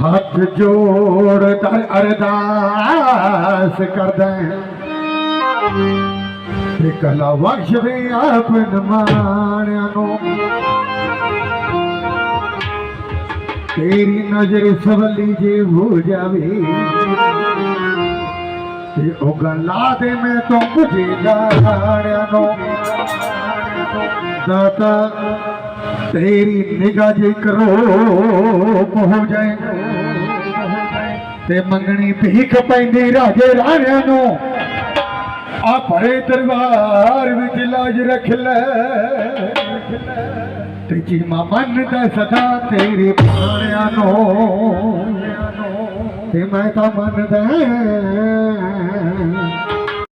हथ जोड़ अरदास करद कला बख्श भी न माण तेरी नज़र सवली जे हो जावे। ਜੇ ਹੋ ਜਾਵੇ ਤੇ ਉਹ ਗੱਲਾਂ ਦੇ ਮੈਂ ਤੋਂ ਕੁਝੇ ਜਾਣਿਆ ਨੂੰ ਦਾਤਾ ਤੇਰੀ ਨਿਗਾਹ ਜੇ ਕਰੋ ਹੋ ਜਾਏ ਤੇ ਮੰਗਣੀ ਭੀਖ ਪੈਂਦੀ ਰਾਜੇ ਰਾਣਿਆਂ ਨੂੰ ਆ ਭਰੇ ਦਰਬਾਰ ਵਿੱਚ ਲਾਜ ਰੱਖ ਲੈ ਤੇ ਜੀ ਮਨ ਦਾ ਸਦਾ ਤੇਰੇ ਪਾਣਿਆਂ ਨੂੰ ਤੇ ਮੈਂ ਤਾਂ ਮੰਨਦਾ